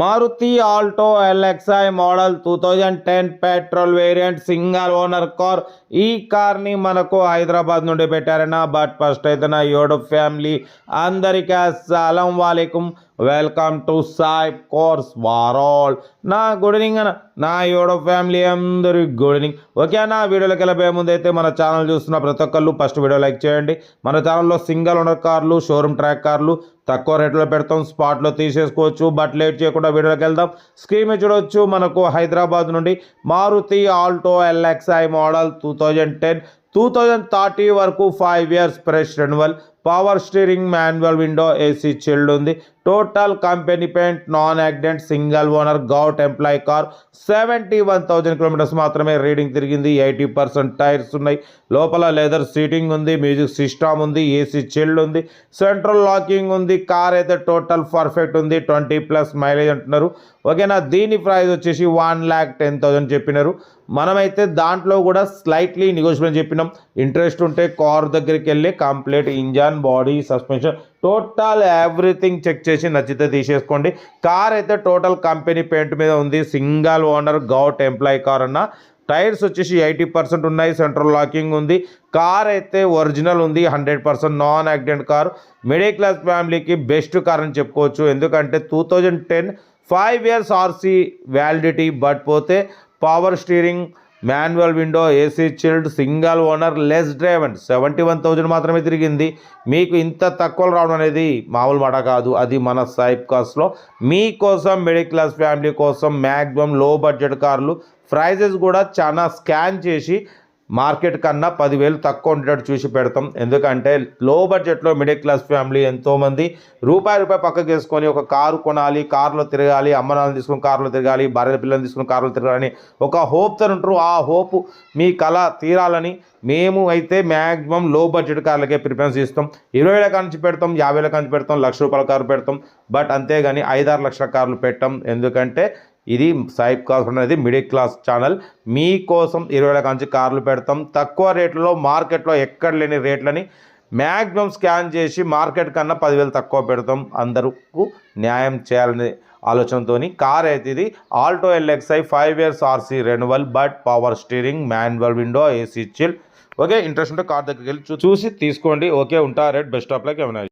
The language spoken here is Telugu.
Maruti Alto LXI model two thousand ten petrol variant single owner car. ఈ కార్ని మనకు హైదరాబాద్ నుండి పెట్టారన్న బట్ ఫస్ట్ అయితే నా యోడు ఫ్యామిలీ అందరికీ అస్సలం వాలేకుం. వెల్కమ్ టు సాయి కోర్స్ వారాల్ నా గుడ్ ఈవినింగ్ అన్న నా యోడో ఫ్యామిలీ అందరికి గుడ్ ఈవినింగ్. ఓకే అన్న వీడియోలోకి వెళ్ళబోయే ముందు అయితే మన ఛానల్ చూస్తున్న ప్రతి ఒక్కళ్ళు ఫస్ట్ వీడియో లైక్ చేయండి. మన ఛానల్లో సింగల్ ఓనర్ కార్లు షోరూమ్ ట్రాక్ కార్లు తక్కువ రేట్లో పెడతాం స్పాట్లో తీసేసుకోవచ్చు బట్ లేట్ చేయకుండా వీడియోలోకి వెళ్దాం. స్క్రీన్ మీద చూడవచ్చు మనకు హైదరాబాద్ నుండి Maruti Alto LXI model two thousand ten two thousand thirty వరకు five years fresh renewal. Power steering manual window AC chilled ఉంది. Total company paint non accident single owner govt employee car seventy one thousand kilometres మాత్రమే రీడింగ్ తిరిగింది. ఎయిటీ పర్సెంట్ టైర్స్ ఉన్నాయి. లోపల లెదర్ సీటింగ్ ఉంది. మ్యూజిక్ సిస్టమ్ ఉంది. ఏసీ చిల్డ్ ఉంది. సెంట్రల్ లాకింగ్ ఉంది. కార్ అయితే టోటల్ పర్ఫెక్ట్ ఉంది. ట్వంటీ ప్లస్ మైలేజ్ అంటున్నారు. ఓకేనా? దీని ప్రైస్ వచ్చేసి వన్ ల్యాక్ టెన్ థౌజండ్ చెప్పినారు. మనమైతే దాంట్లో కూడా స్లైట్లీ నెగోషియబుల్ చెప్పినాం. ఇంట్రెస్ట్ ఉంటే కార్ దగ్గరికి వెళ్ళి complete engine body suspension total everything check చేసి నచ్చితే తీసేసుకోండి. కార్ అయితే టోటల్ కంపెనీ పెయింట్ మీద ఉంది. Single owner govt employee car అన్న. టైర్స్ వచ్చేసి ఎయిటీ పర్సెంట్ ఉన్నాయి. సెంట్రల్ లాకింగ్ ఉంది. కార్ అయితే ఒరిజినల్ ఉంది. Hundred percent non accident car middle class ఫ్యామిలీకి బెస్ట్ కార్ అని చెప్పుకోవచ్చు. ఎందుకంటే two thousand ten five years RC validity but పోతే power steering manual window AC chilled single owner less driven. Seventy one thousand మాత్రమే తిరిగింది. మీకు ఇంత తక్కువ రావడం అనేది మామూలు మాట కాదు. అది మన సైప్ కాస్ట్లో. మీకోసం మిడిల్ క్లాస్ ఫ్యామిలీ కోసం మ్యాక్సిమం లో బడ్జెట్ కార్లు. ప్రైజెస్ కూడా చాలా స్కాన్ చేసి మార్కెట్ కన్నా పదివేలు తక్కువ ఉండేటట్టు చూసి పెడతాం. ఎందుకంటే లో బడ్జెట్లో మిడిల్ క్లాస్ ఫ్యామిలీ ఎంతోమంది రూపాయి రూపాయి పక్కకి వేసుకొని ఒక కారు కొనాలి కారులో తిరగాలి అమ్మనాలను తీసుకుని కారులో తిరగాలి భార్య పిల్లల్ని తీసుకుని కారులో తిరగాలని ఒక హోప్తో ఉంటారు. ఆ హోప్ మీ కళ తీరాలని మేము అయితే మ్యాక్సిమం లో బడ్జెట్ కార్లకే ప్రిఫరెన్స్ ఇస్తాం. ఇరవై వేల నుంచి పెడతాం యాభై వేల నుంచి పెడతాం లక్ష రూపాయల కారు పెడతాం. బట్ అంతేగాని ఐదారు లక్షల కార్లు పెట్టాం. ఎందుకంటే ఇది సాయిబ్ కాస్ అనేది మిడిల్ క్లాస్ ఛానల్. మీకోసం ఇరవై వేల నుంచి కార్లు పెడతాం. తక్కువ రేట్లలో మార్కెట్లో ఎక్కడ లేని రేట్లని మ్యాక్సిమం స్కాన్ చేసి మార్కెట్ కన్నా పదివేలు తక్కువ పెడతాం. అందరికి న్యాయం చేయాలనే ఆలోచనతో కార్ అయితే ఇది. Alto LXI five years RC renewal but power steering manual window AC chill. Okay interest ఉంటే కార్ దగ్గరికి వెళ్ళి చూసి తీసుకోండి. ఓకే ఉంటా. రేట్ బెస్ట్ ఆఫ్ లైక్ ఏమైనా